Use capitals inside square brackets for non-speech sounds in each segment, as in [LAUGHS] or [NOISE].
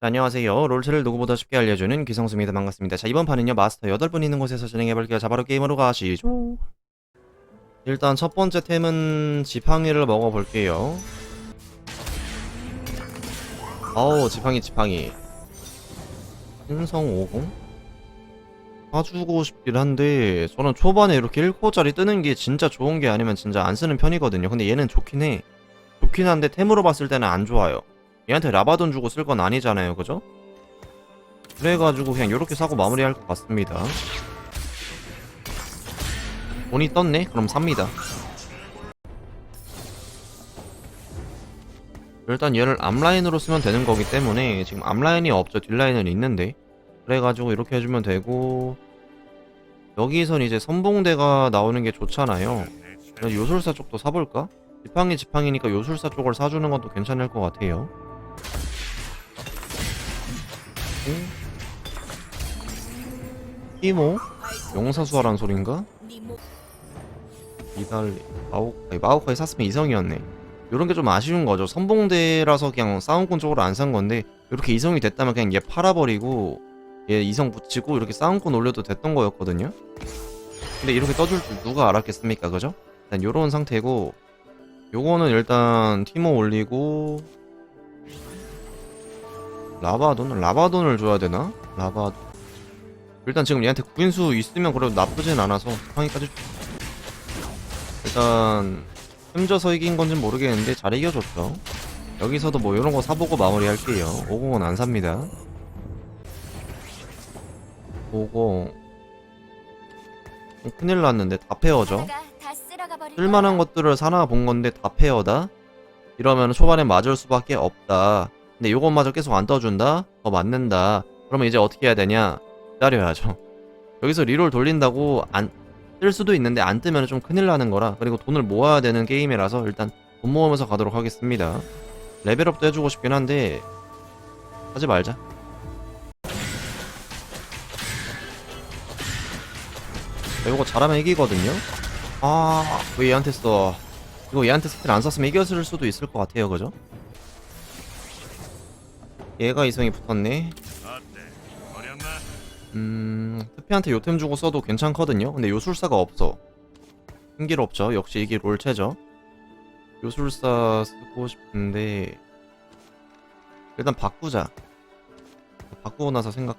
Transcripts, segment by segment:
자, 안녕하세요. 롤체를 누구보다 쉽게 알려주는 기성수입니다. 반갑습니다. 자, 이번 판은요, 마스터 8분 있는 곳에서 진행해볼게요. 자, 바로 게임으로 가시죠. 일단 첫 번째 템은 지팡이를 먹어볼게요. 어우, 지팡이, 지팡이. 신성 50? 사주고 싶긴 한데, 저는 초반에 이렇게 1코짜리 뜨는 게 진짜 좋은 게 아니면 진짜 안 쓰는 편이거든요. 근데 얘는 좋긴 해. 좋긴 한데, 템으로 봤을 때는 안 좋아요. 얘한테 라바돈 주고 쓸 건 아니잖아요, 그죠? 그래가지고 그냥 이렇게 사고 마무리할 것 같습니다. 돈이 떴네? 그럼 삽니다. 일단 얘를 앞라인으로 쓰면 되는 거기 때문에 지금 앞라인이 없죠. 뒷라인은 있는데 그래가지고 이렇게 해주면 되고 여기선 이제 선봉대가 나오는 게 좋잖아요. 요술사 쪽도 사볼까? 지팡이 지팡이니까 요술사 쪽을 사주는 것도 괜찮을 것 같아요. 이모? 용사수하란 소린가? 이달리 마오카이 마오카이 샀으면 이성이었네 요런 게 좀 아쉬운 거죠 선봉대라서 그냥 싸움꾼 쪽으로 안 산 건데 이렇게 이성이 됐다면 그냥 얘 팔아버리고 얘 이성 붙이고 이렇게 싸움꾼 올려도 됐던 거였거든요 근데 이렇게 떠줄 줄 누가 알았겠습니까 그죠? 일단 요런 상태고 요거는 일단 티모 올리고 라바돈? 라바돈을 줘야 되나? 라바돈 일단 지금 얘한테 구인수 있으면 그래도 나쁘진 않아서 상위까지 주- 일단 힘줘서 이긴 건진 모르겠는데 잘 이겨줬죠. 여기서도 뭐 이런 거 사보고 마무리할게요. 50은 안 삽니다. 50 어, 큰일 났는데 다 페어죠? 쓸만한 것들을 사나 본 건데 다 페어다? 이러면 초반에 맞을 수밖에 없다 근데 요것마저 계속 안 떠준다? 더 맞는다. 그러면 이제 어떻게 해야 되냐? 기다려야죠. [LAUGHS] 여기서 리롤 돌린다고 안 뜰 수도 있는데 안 뜨면 좀 큰일 나는 거라. 그리고 돈을 모아야 되는 게임이라서 일단 돈 모으면서 가도록 하겠습니다. 레벨업도 해주고 싶긴 한데 하지 말자. 이거 잘하면 이기거든요? 아왜 얘한테 써? 이거 얘한테 스킬 안 썼으면 이겼을 수도 있을 것 같아요 그죠? 얘가 이성이 붙었네? 음, 트피한테 요템 주고 써도 괜찮거든요. 근데 요술사가 없어. 흥기롭죠. 역시 이게 롤체죠. 요술사 쓰고 싶은데 일단 바꾸자. 바꾸고 나서 생각.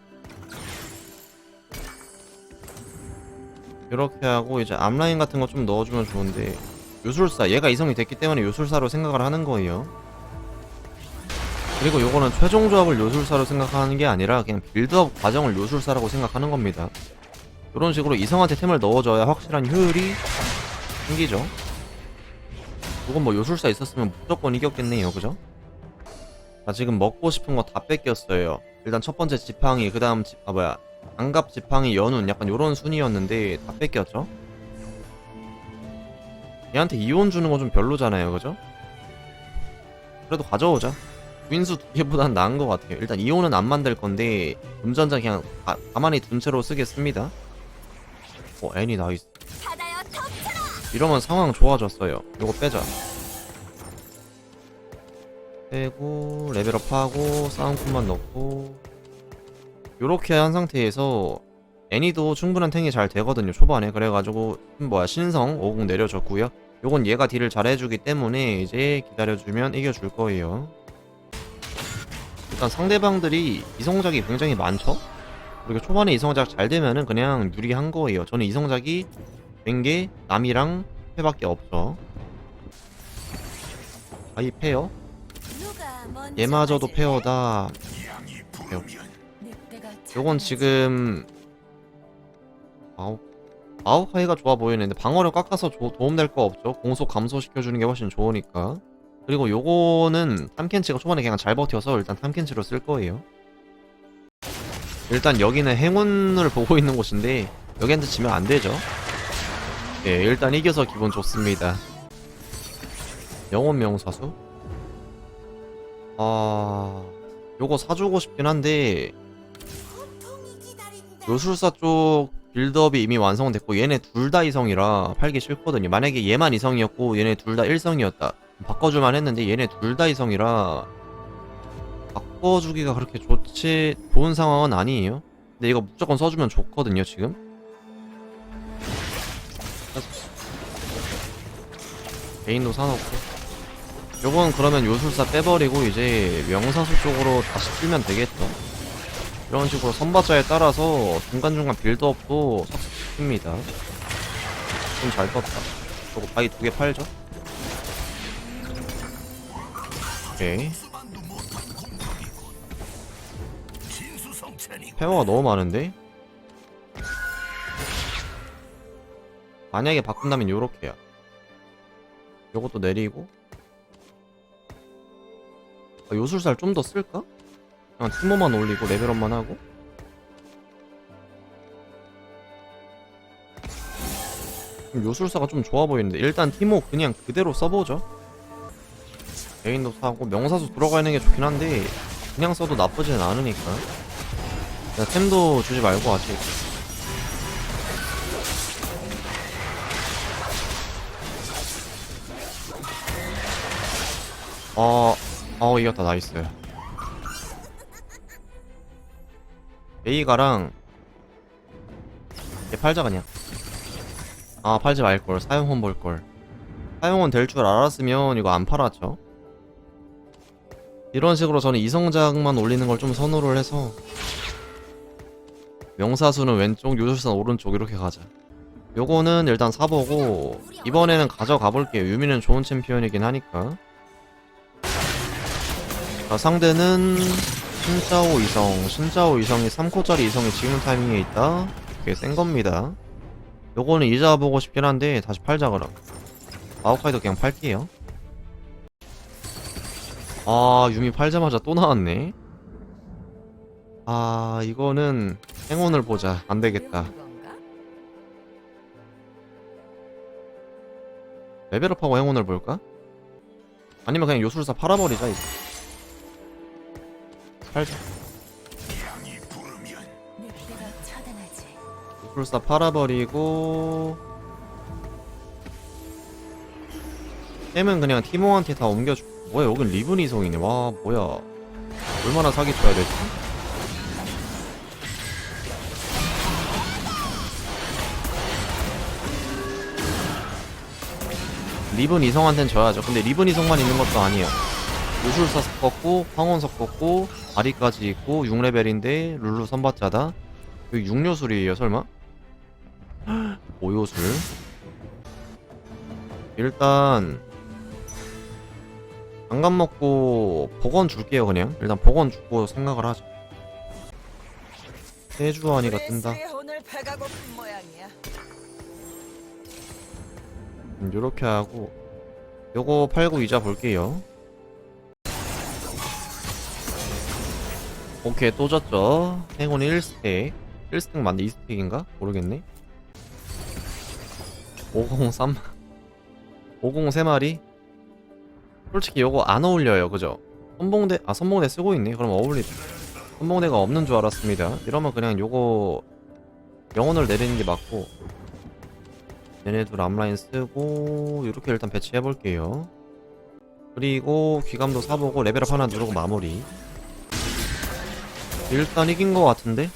이렇게 하고 이제 앞라인 같은 거 좀 넣어주면 좋은데 요술사 얘가 이성이 됐기 때문에 요술사로 생각을 하는 거예요. 그리고 요거는 최종 조합을 요술사로 생각하는 게 아니라 그냥 빌드업 과정을 요술사라고 생각하는 겁니다. 이런 식으로 이성한테 템을 넣어줘야 확실한 효율이 생기죠. 이건 뭐 요술사 있었으면 무조건 이겼겠네요, 그죠? 자, 지금 먹고 싶은 거 다 뺏겼어요. 일단 첫 번째 지팡이, 그 다음 지, 아 뭐야, 장갑 지팡이, 연운 약간 요런 순이었는데 다 뺏겼죠. 얘한테 이온 주는 건 좀 별로잖아요, 그죠? 그래도 가져오자. 윈수 두 개보단 나은 것 같아요. 일단 이온은 안 만들 건데 운전자 그냥 가, 가만히 둔 채로 쓰겠습니다. 어 애니 나이스. 이러면 상황 좋아졌어요. 이거 빼자. 빼고 레벨업하고 싸움꾼만 넣고 요렇게 한 상태에서 애니도 충분한 탱이 잘 되거든요 초반에 그래가지고 뭐야 신성 50 내려줬고요 요건 얘가 딜을 잘 해주기 때문에 이제 기다려주면 이겨줄 거예요 일단 상대방들이 이성작이 굉장히 많죠? 그리고 초반에 이성작 잘 되면은 그냥 유리한 거예요. 저는 이성작이 된 게 남이랑 패밖에 없죠. 아이 페어? 얘마저도 페어다. 페어. 요건 지금 아우 아우카이가 좋아 보이는데 방어력 깎아서 조- 도움될 거 없죠. 공속 감소시켜주는 게 훨씬 좋으니까. 그리고 요거는 탐켄치가 초반에 그냥 잘 버텨서 일단 탐켄치로 쓸 거예요. 일단 여기는 행운을 [LAUGHS] 보고 있는 곳인데 여기한테 지면 안 되죠. 예, 일단 이겨서 기분 좋습니다. 영혼 명사수? 아, 요거 사주고 싶긴 한데 요술사 쪽 빌드업이 이미 완성됐고 얘네 둘 다 이성이라 팔기 싫거든요. 만약에 얘만 이성이었고 얘네 둘 다 일성이었다. 바꿔줄만 했는데 얘네 둘 다 이성이라 바, 바꿔주기가 그렇게 좋지 좋은 상황은 아니에요. 근데 이거 무조건 써주면 좋거든요 지금. 개인도 사놓고. 요건 그러면 요술사 빼버리고 이제 명사수 쪽으로 다시 뛰면 되겠죠. 이런 식으로 선바자에 따라서 중간중간 빌드업도 삭습니다. 좀잘 떴다. 저거 바위 두 개 팔죠? 오케이. 페어가 너무 많은데? 만약에 바꾼다면 요렇게 야. 요것도 내리고. 아, 요술살 좀 더 쓸까? 그냥 티모만 올리고 레벨업만 하고. 요술사가 좀 좋아 보이는데 일단 티모 그냥 그대로 써보죠. 개인도 사고 명사수 들어가 있는 게 좋긴 한데 그냥 써도 나쁘지는 않으니까. 야, 템도 주지 말고 아직. 어, 어 이겼다 나이스. 에이가랑 얘 팔자 그냥. 아 팔지 말걸 사용은 볼걸. 사용은 될줄 알았으면 이거 안 팔았죠. 이런 식으로 저는 이성작만 올리는 걸 좀 선호를 해서 명사수는 왼쪽, 요술사는 오른쪽 이렇게 가자. 요거는 일단 사보고 이번에는 가져가 볼게요. 유미는 좋은 챔피언이긴 하니까. 자, 상대는 신짜오 이성. 신짜오 이성이 3코짜리 이성이 지금 타이밍에 있다. 되게 센 겁니다. 요거는 이자 보고 싶긴 한데 다시 팔자 그럼. 마오카이도 그냥 팔게요. 아 유미 팔자마자 또 나왔네. 아 이거는 행운을 보자. 안 되겠다. 레벨업하고 행운을 볼까? 아니면 그냥 요술사 팔아버리자 이거. 팔자. 요술사 팔아버리고 템은 그냥 티모한테 다 옮겨주고 뭐야 여긴 리븐 이성이네. 와 뭐야. 얼마나 사기 쳐야 되지? 리븐 이성한텐 져야죠. 근데 리븐 이성만 있는 것도 아니에요. 요술사 섞었고 황혼 섞었고 아리까지 있고 6레벨인데 룰루 선받자다? 여기 6요술이에요 설마? [GASPS] 5요술. 일단 장갑 먹고 복원 줄게요 그냥. 일단 복원 주고 생각을 하자 세주환이가 뜬다. 음, 요렇게 하고 요거 팔고 이자 볼게요. 오케이 또 졌죠. 행운 1스택. 1스택 맞네 2스택인가? 모르겠네. 503 50 3마리 솔직히 요거 안 어울려요 그죠? 선봉대 아 선봉대 쓰고 있네 그럼 어울리죠 선봉대가 없는 줄 알았습니다 이러면 그냥 요거 영혼을 내리는 게 맞고 얘네들 앞라인 쓰고 이렇게 일단 배치해 볼게요. 그리고 귀감도 사보고 레벨업 하나 누르고 마무리. 일단 이긴 것 같은데?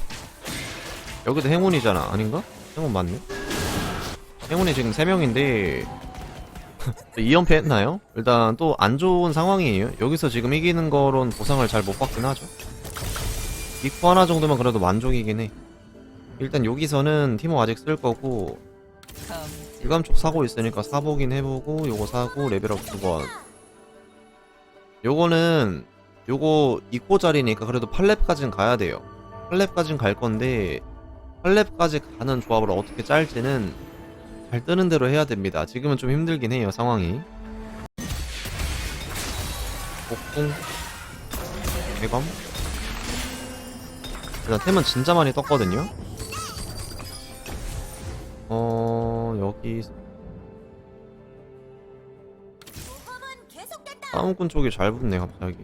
여기도 행운이잖아 아닌가? 행운 맞네? 행운이 지금 3명인데 2연패 했나요? 일단 또 안 좋은 상황이에요 여기서 지금 이기는 거론 보상을 잘 못 받긴 하죠 미코 하나 정도면 그래도 만족이긴 해 일단 여기서는 티모 아직 쓸 거고 검지. 유감 쪽 사고 있으니까 사보긴 해보고 요거 사고 레벨업 두 번. 요거는 요거 2코짜리니까 그래도 8렙까지는 가야 돼요. 8렙까지는 갈 건데 8렙까지 가는 조합을 어떻게 짤지는 잘 뜨는 대로 해야 됩니다. 지금은 좀 힘들긴 해요 상황이. 복궁 대검 일단 템은 진짜 많이 떴거든요. 어 여기 싸움꾼 쪽이 잘 붙네 갑자기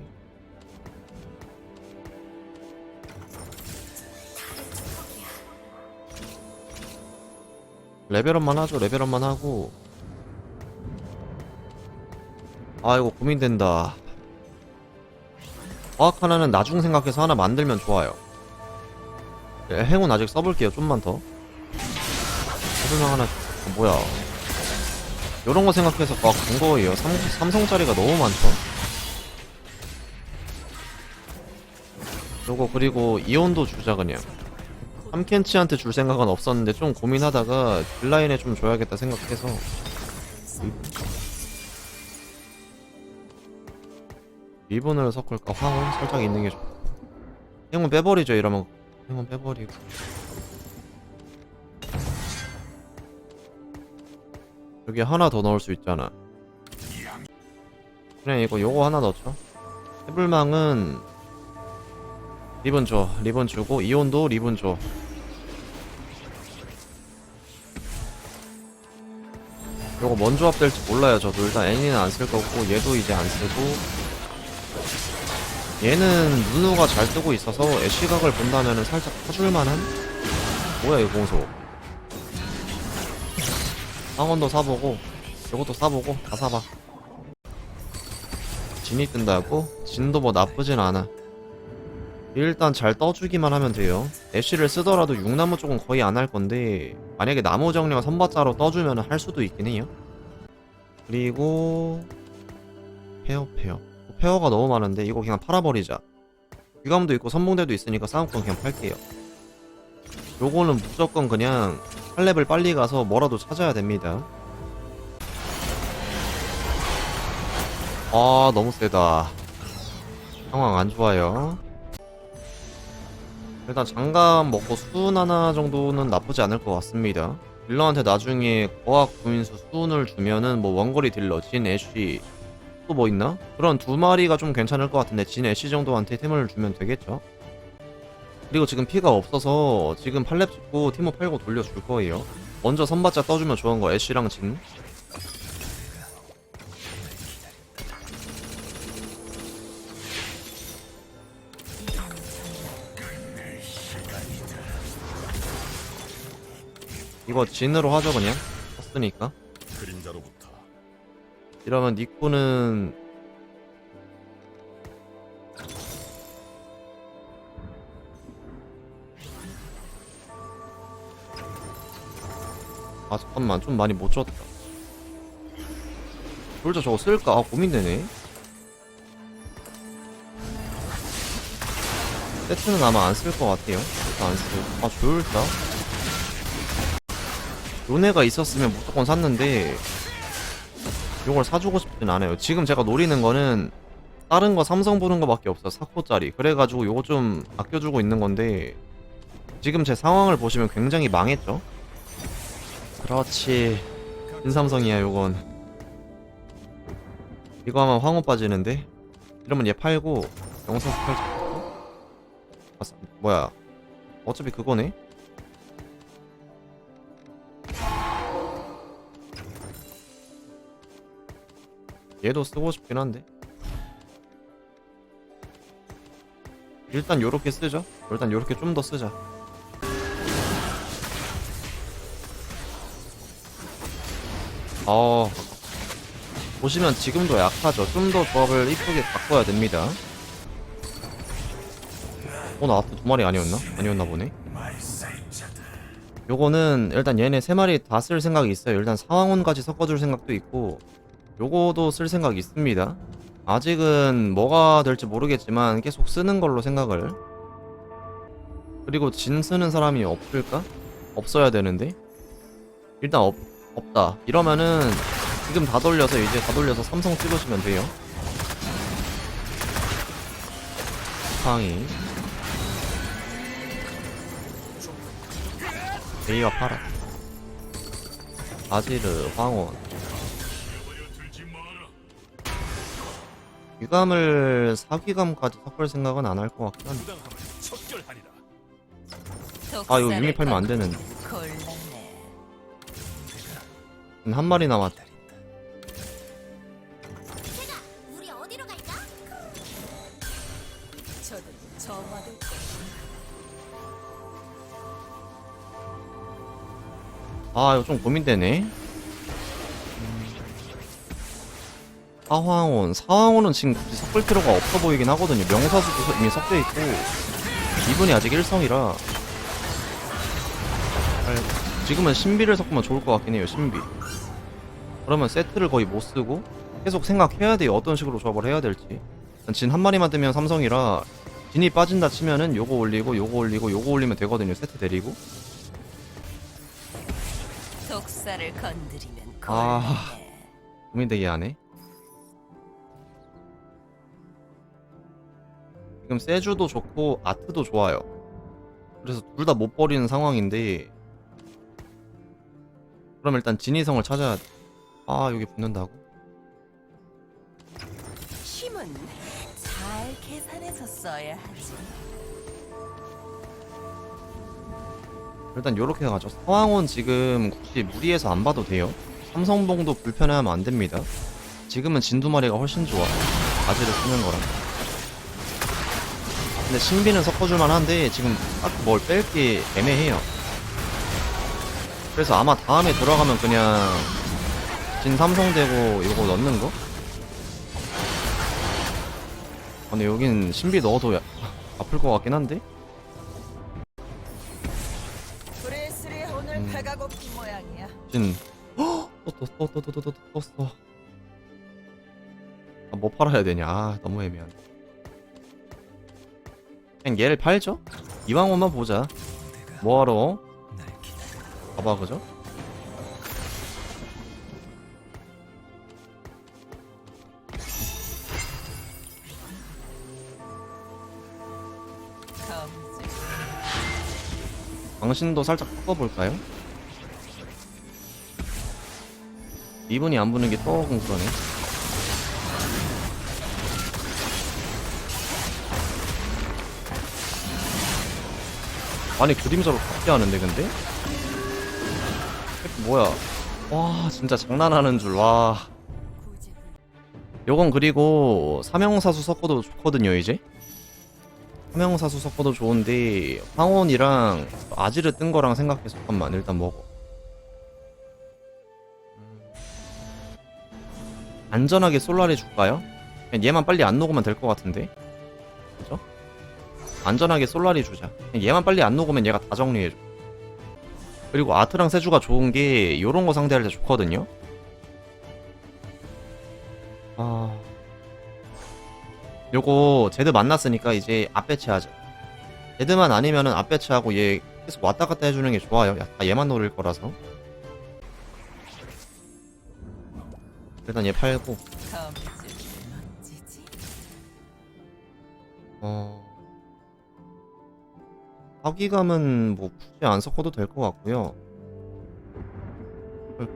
레벨업만 하죠 레벨업만 하고 아 이거 고민된다 과학 하나는 나중 생각해서 하나 만들면 좋아요. 네, 행운 아직 써볼게요. 좀만 더. 해볼만 하나 어, 뭐야? 요런 거 생각해서 과학 본 거예요. 삼, 삼성짜리가 너무 많죠. 요거 그리고 이온도 주자 그냥. 삼켄치한테 줄 생각은 없었는데 좀 고민하다가 딜라인에 좀 줘야겠다 생각해서. 리본을 섞을까? 황혼 살짝 있는 게 좋고 행운 빼버리죠 이러면. 행운 빼버리고. 여기 하나 더 넣을 수 있잖아. 그냥 이거 요거 하나 넣죠. 해불망은 리본 줘 리본 주고 이온도 리본 줘. 요거 뭔 조합 될지 몰라요 저도. 일단 애니는 안 쓸 거고 얘도 이제 안 쓰고. 얘는 누누가 잘 뜨고 있어서 애쉬각을 본다면은 살짝 터줄만한? 뭐야 이 공소? 상원도 사보고 요것도 사보고 다 사봐. 진이 뜬다고? 진도 뭐 나쁘진 않아 일단 잘 떠주기만 하면 돼요. 애쉬를 쓰더라도 육나무 쪽은 거의 안 할 건데 만약에 나무 정령 선바자로 떠주면 할 수도 있긴 해요. 그리고 페어 페어. 페어가 너무 많은데 이거 그냥 팔아버리자. 귀감도 있고 선봉대도 있으니까 싸움권 그냥 팔게요. 요거는 무조건 그냥 8렙을 빨리 가서 뭐라도 찾아야 됩니다. 아 너무 세다. 상황 안 좋아요 일단 장갑 먹고 수은 하나 정도는 나쁘지 않을 것 같습니다. 딜러한테 나중에 거학 구인수 수은을 주면은 뭐 원거리 딜러 진 애쉬 또 뭐 있나? 그런 두 마리가 좀 괜찮을 것 같은데 진 애쉬 정도한테 템을 주면 되겠죠? 그리고 지금 피가 없어서 지금 팔렙 찍고 티모 팔고 돌려줄 거예요. 먼저 선바자 떠주면 좋은 거 애쉬랑 진 이거 진으로 하죠 그냥? 컸으니까. 그림자로부터. 이러면 니코는 아 잠깐만. 좀 많이 못 줬다. 졸자 저거 쓸까? 아 고민되네. 세트는 아마 안 쓸 것 같아요. 일단 안 쓰고 아 졸자 요네가 있었으면 무조건 샀는데 이걸 사주고 싶진 않아요. 지금 제가 노리는 거는 다른 거 삼성 보는 거밖에 없어. 4코짜리. 그래가지고 요거 좀 아껴주고 있는 건데 지금 제 상황을 보시면 굉장히 망했죠. 그렇지. 인삼성이야 요건. 이거 하면 황호 빠지는데 이러면 얘 팔고 영상 팔자. 아, 사- 뭐야? 어차피 그거네. 얘도 쓰고 싶긴 한데. 일단 요렇게 쓰죠 일단 요렇게 좀 더 쓰자. 어. 보시면 지금도 약하죠. 좀 더 조합을 이쁘게 바꿔야 됩니다. 어 나한테 두 마리 아니었나? 아니었나 보네. 요거는 일단 얘네 세 마리 다 쓸 생각이 있어요. 일단 상황원까지 섞어줄 생각도 있고 요거도 쓸 생각 있습니다. 아직은 뭐가 될지 모르겠지만 계속 쓰는 걸로 생각을. 그리고 진 쓰는 사람이 없을까? 없어야 되는데. 일단 없, 없다. 이러면은 지금 다 돌려서 이제 다 돌려서 삼성 찍으시면 돼요. 상이. 데이와 파라. 아지르, 황혼. 귀감을 사귀감까지 섞을 생각은 안 할 것 같긴 한데. 아 이거 유미 팔면 안 되는데. 곤란해. 한 마리 남았다. 아 이거 좀 고민되네 사황원. 사황원은 지금 굳이 섞을 필요가 없어 보이긴 하거든요. 명사수도 이미 섞여 있고 이분이 아직 일성이라. 지금은 신비를 섞으면 좋을 것 같긴 해요 신비. 그러면 세트를 거의 못 쓰고 계속 생각해야 돼요. 어떤 식으로 조합을 해야 될지. 진 한 마리만 뜨면 삼성이라 진이 빠진다 치면은 요거 올리고 요거 올리고 요거 올리면 되거든요 세트 데리고. 독사를 건드리면 아. 고민되게 하네 지금 세주도 좋고 아트도 좋아요 그래서 둘 다 못 버리는 상황인데 그럼 일단 진이성을 찾아야 돼. 아 여기 붙는다고? 힘은 잘 계산해서 써야 하지. 일단 요렇게 가죠 서왕원 지금 굳이 무리해서 안 봐도 돼요 삼성봉도 불편해하면 안 됩니다 지금은 진두 마리가 훨씬 좋아 아지를 쓰는 거랑 근데 신비는 섞어줄만 한데 지금 딱 뭘 뺄게 애매해요 그래서 아마 다음에 들어가면 그냥 진 삼성 되고 이거 넣는 거? 아, 근데 여긴 신비 넣어도 야- 아플 것 같긴 한데? 브레스리 오늘 음. 배가 고픈 모양이야. 진 또또또또또또 떴어 아, 뭐 팔아야 되냐 아 너무 애매한데 그냥 얘를 팔죠? 이왕원만 보자 뭐하러 봐봐 그죠? 당신도 살짝 섞어볼까요? 이분이 안 부는 게 조금 그러네 아니 그림자로 갖게 하는데 근데? 뭐야 와 진짜 장난하는 줄와 요건 그리고 삼형사수 섞어도 좋거든요 이제 삼형사수 섞어도 좋은데 황혼이랑 아지르 뜬 거랑 생각해서 잠깐만 일단 먹어 음. 안전하게 솔라리 줄까요? 그냥 얘만 빨리 안 녹으면 될 것 같은데? 안전하게 솔라리 주자. 얘만 빨리 안 녹으면 얘가 다 정리해줘. 그리고 아트랑 세주가 좋은 게 요런 거 상대할 때 좋거든요. 아. 요거 제드 만났으니까 이제 앞배치하자. 제드만 아니면은 앞배치하고 얘 계속 왔다 갔다 해주는 게 좋아요. 야, 다 얘만 노릴 거라서. 일단 얘 팔고. 어 사기감은 뭐 굳이 안 섞어도 될 것 같고요 그럴까?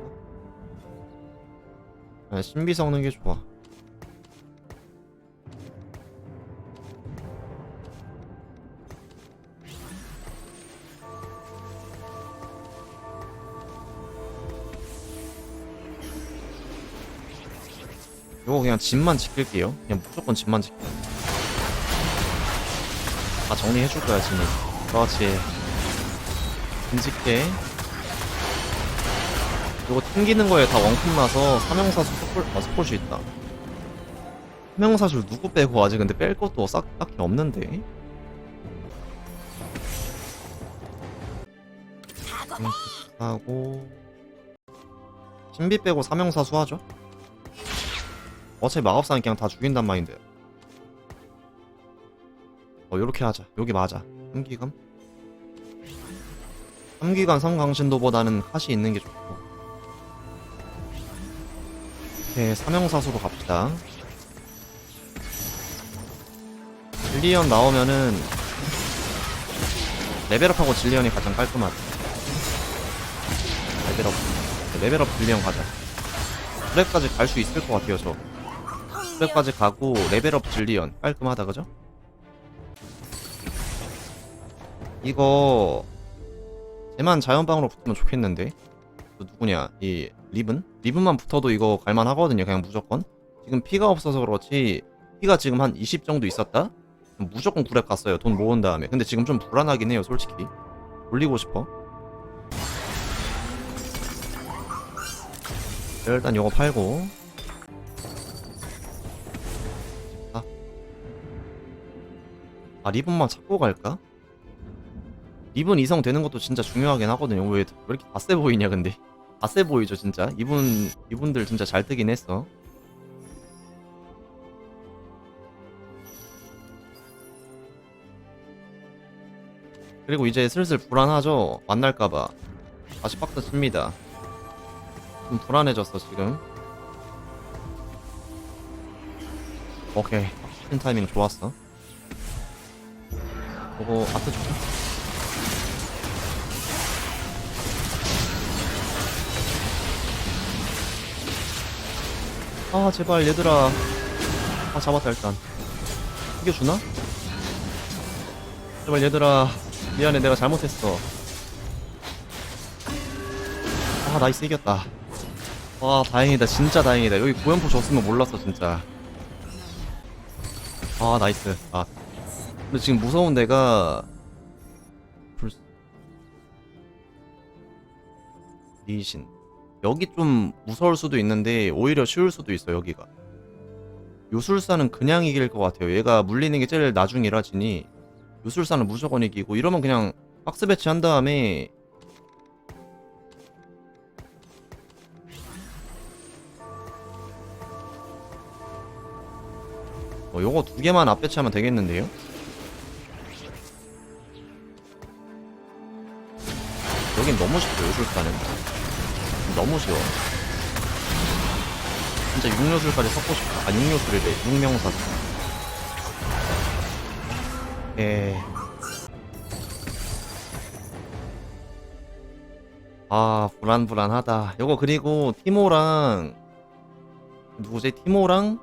아, 신비 섞는 게 좋아 이거 그냥 집만 지킬게요. 그냥 무조건 집만 지켜. 다 정리해줄 거야, 진이. 그렇지. 빈집게. 이거 튕기는 거에 다 원큼 나서 삼형사수 섞을, 아, 섞을 수 있다. 삼형사수 누구 빼고 아직 근데 뺄 것도 싹, 딱히 없는데. 음, 하고 신비 빼고 삼형사수 하죠. 어차피 마법사는 그냥 다 죽인단 마인드. 어, 요렇게 하자. 여기 맞아. 삼기감? 삼기감 삼강신도보다는 핫이 있는 게 좋고. 오케이, 삼형사수로 갑시다. 질리언 나오면은 레벨업하고 질리언이 가장 깔끔하다. 레벨업. 레벨업 질리언 가자. 트랩까지 갈 수 있을 것 같아요, 저. 트랩까지 가고 레벨업 질리언 깔끔하다 그죠? 이거 쟤만 자연방으로 붙으면 좋겠는데 누구냐 이 리븐? 리븐만 붙어도 이거 갈만하거든요 그냥 무조건 지금 피가 없어서 그렇지 피가 지금 한 20 정도 있었다? 무조건 구랩 갔어요 돈 모은 다음에 근데 지금 좀 불안하긴 해요 솔직히 올리고 싶어 일단 이거 팔고 아, 아 리본만 찾고 갈까? 리본 이성 되는 것도 진짜 중요하긴 하거든요. 왜, 왜 이렇게 다 세 보이냐 근데. 다 세 보이죠 진짜. 이분 이분들 진짜 잘 뜨긴 했어. 그리고 이제 슬슬 불안하죠? 만날까봐. 다시 박스 칩니다. 좀 불안해졌어 지금. 오케이. 친 타이밍 좋았어. 그거 아트 줄까? 아 제발 얘들아. 아 잡았다 일단. 이겨주나? 제발 얘들아. 미안해 내가 잘못했어. 아 나이스 이겼다. 와 다행이다. 진짜 다행이다. 여기 고연포 줬으면 몰랐어 진짜. 아 나이스. 아. 근데 지금 무서운 데가 불... 리신 여기 좀 무서울 수도 있는데 오히려 쉬울 수도 있어 여기가. 요술사는 그냥 이길 것 같아요. 얘가 물리는 게 제일 나중이라 지니 요술사는 무조건 이기고 이러면 그냥 박스 배치한 다음에 어, 요거 두 개만 앞 배치하면 되겠는데요? 여긴 너무 쉽죠 요술사는 너무 쉬워. 진짜 육요술까지 섞고 싶다 아 육요술이래 육명사수 예. 아 불안불안하다. 요거 그리고 티모랑 누구지? 티모랑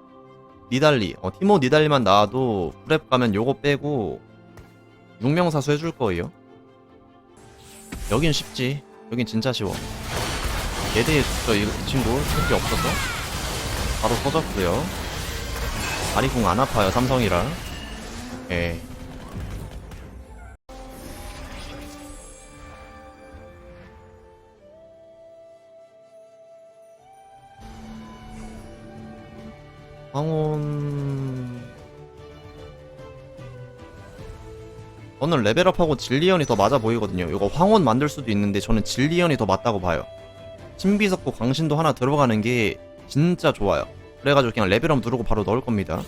니달리. 어 티모 니달리만 나와도 프랩 가면 요거 빼고 육명사수 해줄 거예요. 여긴 쉽지. 여긴 진짜 쉬워 예대에 줬죠 이, 이 친구 특기 없어서 바로 터졌고요. 다리궁 안 아파요 삼성이라 예. 황혼. 저는 레벨업하고 진리언이 더 맞아 보이거든요. 이거 황혼 만들 수도 있는데 저는 진리언이 더 맞다고 봐요 신비석고 광신도 하나 들어가는 게 진짜 좋아요. 그래가지고 그냥 레벨업 누르고 바로 넣을 겁니다.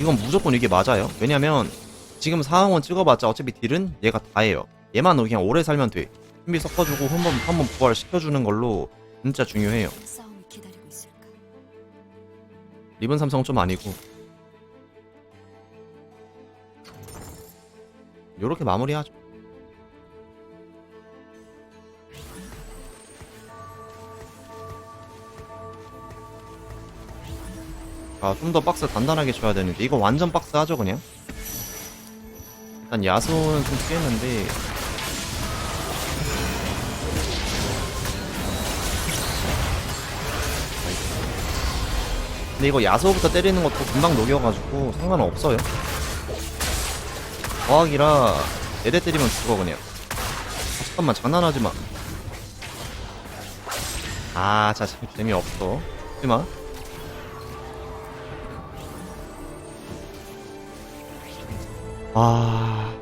이건 무조건 이게 맞아요. 왜냐면 지금 상황원 찍어봤자 어차피 딜은 얘가 다예요. 얘만 그냥 오래 살면 돼. 신비 섞어주고 한번 한번 부활 시켜주는 걸로 진짜 중요해요? 리본 삼성 좀 아니고. 요렇게 마무리하죠 아, 좀더 박스 단단하게 쳐야 되는데 이거 완전 박스 하죠 그냥 일단 야소는 좀 피했는데 근데 이거 야소부터 때리는 것도 금방 녹여가지고 상관은 없어요. 과학이라 네대 때리면 죽어 그냥. 아, 잠깐만 장난하지 마. 아, 자 재- 재미없어. 하지 마. 아.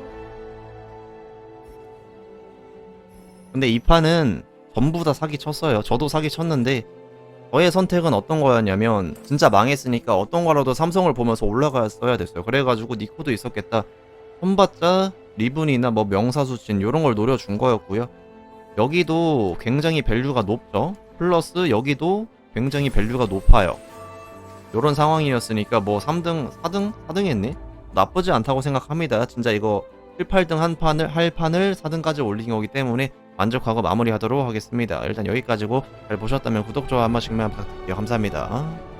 근데 이 판은 전부 다 사기 쳤어요. 저도 사기 쳤는데 저의 선택은 어떤 거였냐면 진짜 망했으니까 어떤 거라도 삼성을 보면서 올라갔어야 됐어요. 그래가지고 니코도 있었겠다. 손봤자 리븐이나 뭐 명사수진 이런 걸 노려준 거였고요. 여기도 굉장히 밸류가 높죠. 플러스 여기도 굉장히 밸류가 높아요. 요런 상황이었으니까 뭐 3등, 4등? 4등 했네? 나쁘지 않다고 생각합니다. 진짜 이거 7, 8등 한 판을, 할 판을 4등까지 올린 거기 때문에 만족하고 마무리하도록 하겠습니다. 일단 여기까지고 잘 보셨다면 구독, 좋아요 한 번씩만 부탁드릴게요. 감사합니다.